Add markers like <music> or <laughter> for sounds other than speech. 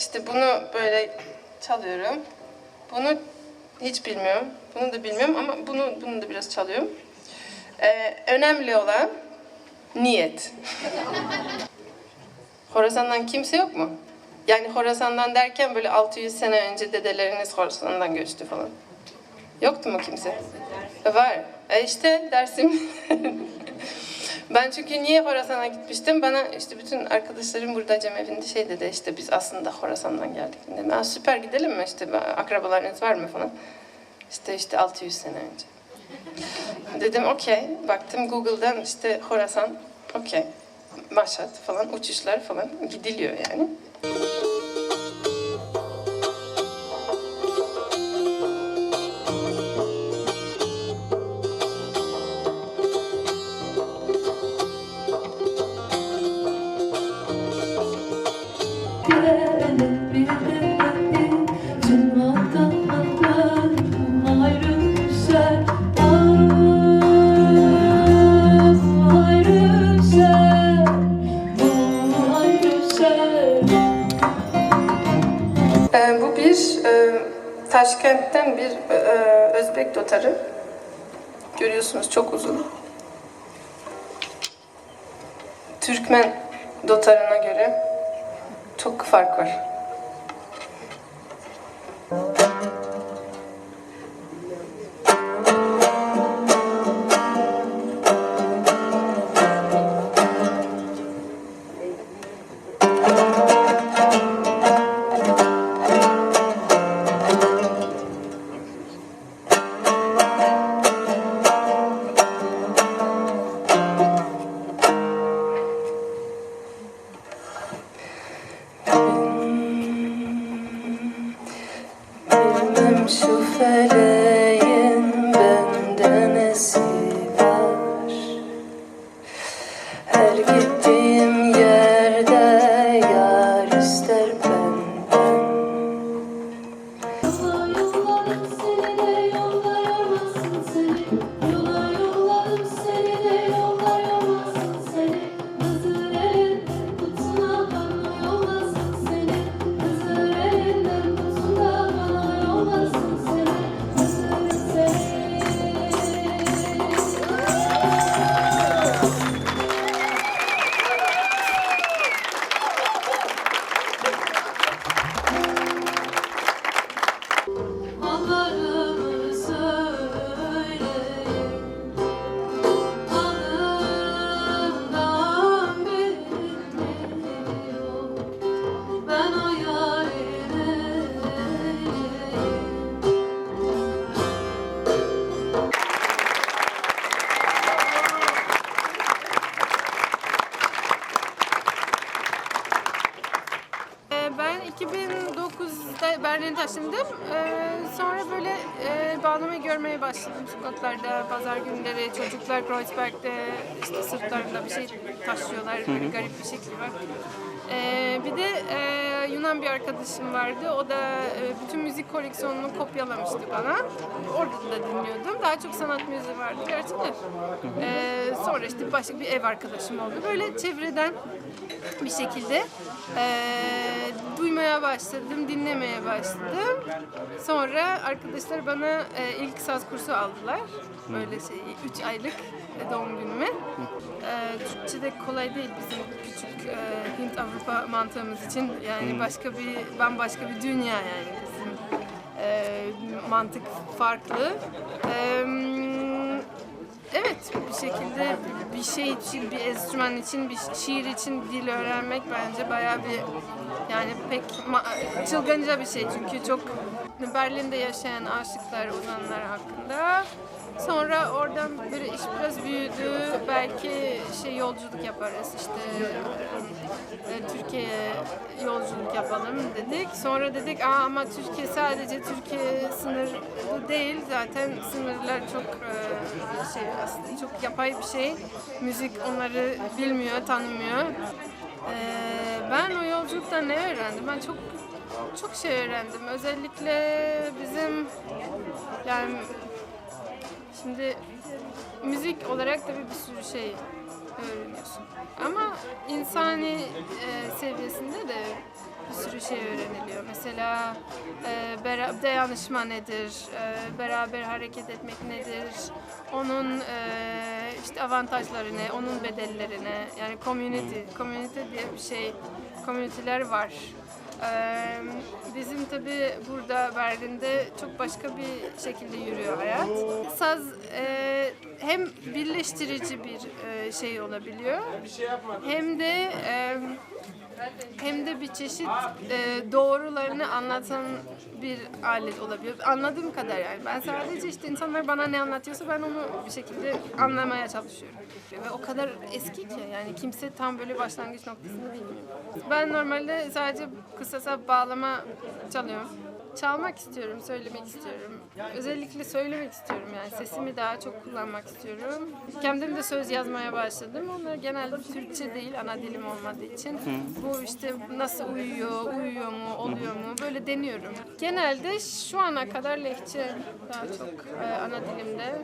İşte bunu böyle çalıyorum. Bunu hiç bilmiyorum. Bunu da bilmiyorum ama bunu bunu da biraz çalıyorum. Ee, önemli olan niyet. <laughs> Horasan'dan kimse yok mu? Yani Horasan'dan derken böyle 600 sene önce dedeleriniz Horasan'dan göçtü falan. Yoktu mu kimse? Var. E işte dersim. <laughs> ben çünkü niye Horasan'a gitmiştim? Bana işte bütün arkadaşlarım burada cemevinde şey dedi işte biz aslında Horasan'dan geldik. Dedim, "Aa, süper gidelim mi işte akrabalarınız var mı falan. İşte işte 600 sene önce. <laughs> Dedim okey. Baktım Google'dan işte Horasan. Okey. Maşat falan uçuşlar falan gidiliyor yani. Taşkent'ten bir e, Özbek dotarı. Görüyorsunuz çok uzun. Türkmen dotarına göre çok fark var. souffler Ee, Sonra böyle e, bağlamayı görmeye başladım sokaklarda, pazar günleri çocuklar Kreuzberg'de işte sırtlarında bir şey taşıyorlar, böyle garip bir şekli var. Ee, Bir de e, Yunan bir arkadaşım vardı, o da e, bütün müzik koleksiyonunu kopyalamıştı bana. Orada da dinliyordum. Daha çok sanat müziği vardı gerçekten. Ee, Sonra işte başka bir ev arkadaşım oldu. Böyle çevreden bir şekilde eee, duymaya başladım, dinlemeye başladım. Sonra arkadaşlar bana eee, ilk saz kursu aldılar. Böyle şey, 3 aylık doğum günüme. Eee Türkçe'de kolay değil bizim küçük eee, Hint Avrupa mantığımız için. Yani başka bir, bambaşka bir dünya yani bizim eee, mantık farklı. Eee Evet, bir şekilde bir şey için, bir enstrüman için, bir şiir için dil öğrenmek bence bayağı bir yani pek çılgınca bir şey çünkü çok Berlin'de yaşayan aşıklar, uzanlar hakkında. Sonra oradan böyle iş biraz büyüdü. Belki şey yolculuk yaparız işte e, Türkiye'ye yolculuk yapalım dedik. Sonra dedik Aa, ama Türkiye sadece Türkiye sınırı değil zaten sınırlar çok e, şey aslında çok yapay bir şey. Müzik onları bilmiyor, tanımıyor. E, ben o yolculukta ne öğrendim? Ben çok çok şey öğrendim. Özellikle bizim yani Şimdi müzik olarak tabii bir sürü şey öğreniyorsun. Ama insani e, seviyesinde de bir sürü şey öğreniliyor. Mesela e, bera- dayanışma nedir, e, beraber hareket etmek nedir, onun e, işte avantajları ne, onun bedelleri ne. Yani community, community diye bir şey, community'ler var. Bizim tabi burada Berlin'de çok başka bir şekilde yürüyor hayat. Saz hem birleştirici bir şey olabiliyor hem de de bir çeşit e, doğrularını anlatan bir alet olabiliyor. Anladığım kadar yani. Ben sadece işte insanlar bana ne anlatıyorsa ben onu bir şekilde anlamaya çalışıyorum. Ve o kadar eski ki yani kimse tam böyle başlangıç noktasını bilmiyor. Ben normalde sadece kısasa bağlama çalıyorum. Çalmak istiyorum, söylemek istiyorum. Özellikle söylemek istiyorum yani sesimi daha çok kullanmak istiyorum. Kendim de söz yazmaya başladım. Onlar genelde Türkçe değil, ana dilim olmadığı için. Bu işte nasıl uyuyor, uyuyor mu, oluyor mu böyle deniyorum. Genelde şu ana kadar lehçe daha çok e, ana dilimde.